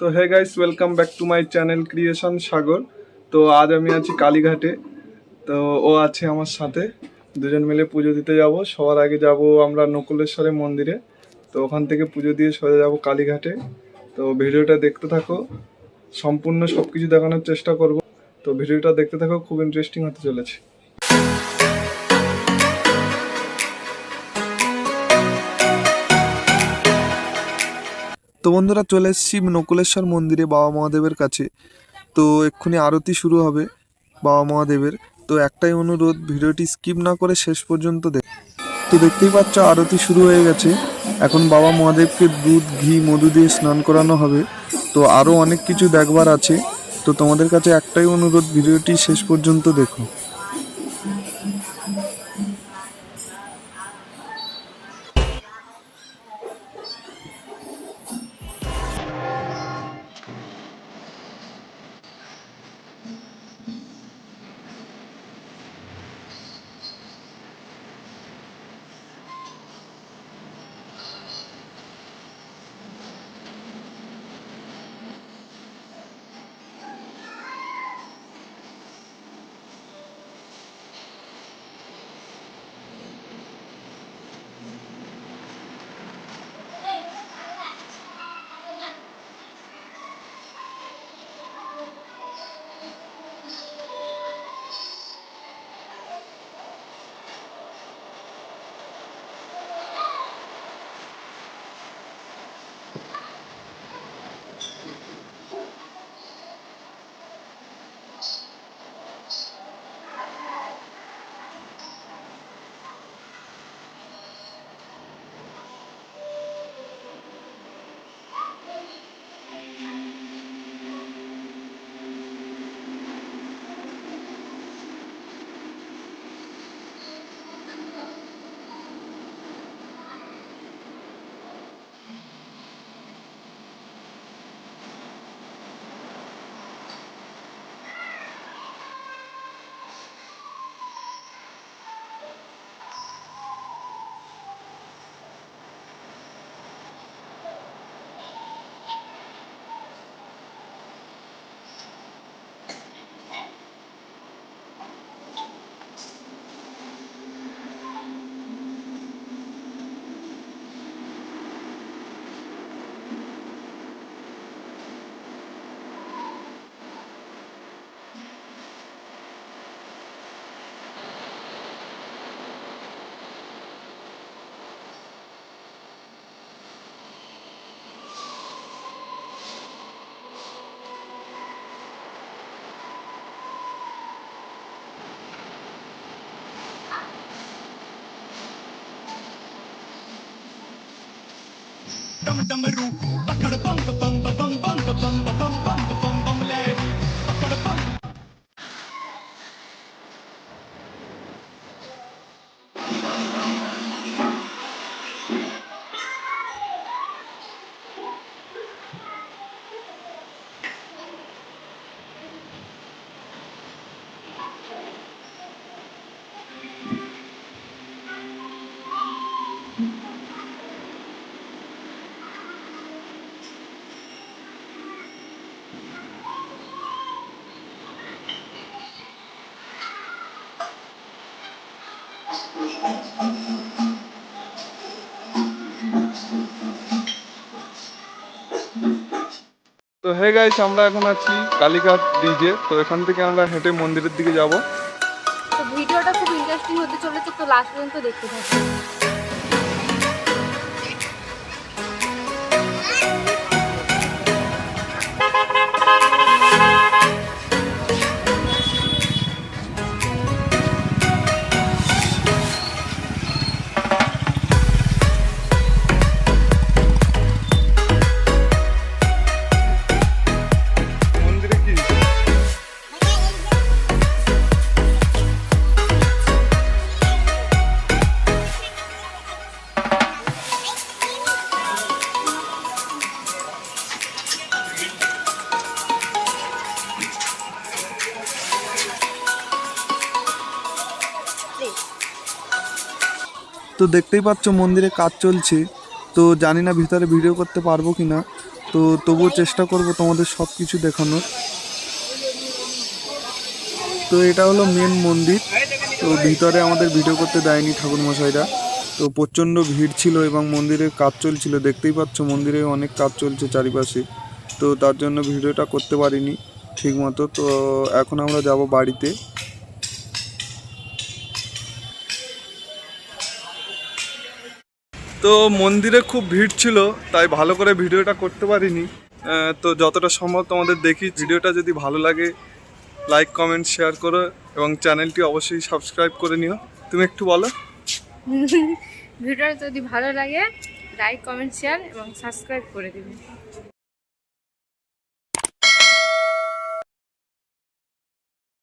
তো hey guys welcome back to my channel creation Sagar তো আজ আমি আছি কালীঘাটে। তো ও আছে আমার সাথে। দুজন মিলে পুজো দিতে যাব। সবার আগে যাব আমরা নকুলেশ্বরের মন্দিরে। তো ওখান থেকে পুজো দিয়ে সোজা যাব কালীঘাটে। তো ভিডিওটা দেখতে থাকো। সম্পূর্ণ সব কিছু দেখানোর চেষ্টা করব। তো ভিডিওটা দেখতে থাকো, খুব ইন্টারেস্টিং হতে চলেছে। তো বন্ধুরা চলে এসেছি নকুলেশ্বর মন্দিরে বাবা মহাদেবের কাছে। তো এক্ষুনি আরতি শুরু হবে বাবা মহাদেবের। তো একটাই অনুরোধ, ভিডিওটি স্কিপ না করে শেষ পর্যন্ত দেখ তো দেখতেই পাচ্ছ আরতি শুরু হয়ে গেছে। এখন বাবা মহাদেবকে দুধ, ঘি, মধু দিয়ে স্নান করানো হবে। তো আরও অনেক কিছু দেখবার আছে। তো তোমাদের কাছে একটাই অনুরোধ, ভিডিওটি শেষ পর্যন্ত দেখো। dum dum dum dum তো হে গাইস আমরা এখন আছি কালীঘাট ব্রিজে তো এখান থেকে আমরা হেঁটে মন্দিরের দিকে যাব। তো ভিডিওটা খুব ইন্টারেস্টিং হতে চলেছে, তো লাস্ট পর্যন্ত দেখতে থাকুন তো দেখতেই পাচ্ছ মন্দিরে কাজ চলছে। তো জানি না ভিতরে ভিডিও করতে পারব কি না তো তবুও চেষ্টা করব তোমাদের সব কিছু দেখানোর। তো এটা হলো মেন মন্দির। তো ভিতরে আমাদের ভিডিও করতে দেয়নি ঠাকুরমশাইরা। তো প্রচণ্ড ভিড় ছিল এবং মন্দিরের কাজ চলছিল। দেখতেই পাচ্ছ মন্দিরে অনেক কাজ চলছে চারিপাশে। তো তার জন্য ভিডিওটা করতে পারিনি ঠিক মতো তো এখন আমরা যাব বাড়িতে। তো মন্দিরে খুব ভিড় ছিল, তাই ভালো করে ভিডিওটা করতে পারিনি। তো যতটা সম্ভব তোমাদের দেখি, ভিডিওটা যদি ভালো লাগে লাইক কমেন্ট শেয়ার করো এবং চ্যানেলটি অবশ্যই সাবস্ক্রাইব করে নিও। তুমি একটু বলো। ভিডিওটা যদি ভালো লাগে লাইক কমেন্ট শেয়ার এবং সাবস্ক্রাইব করে দিবেন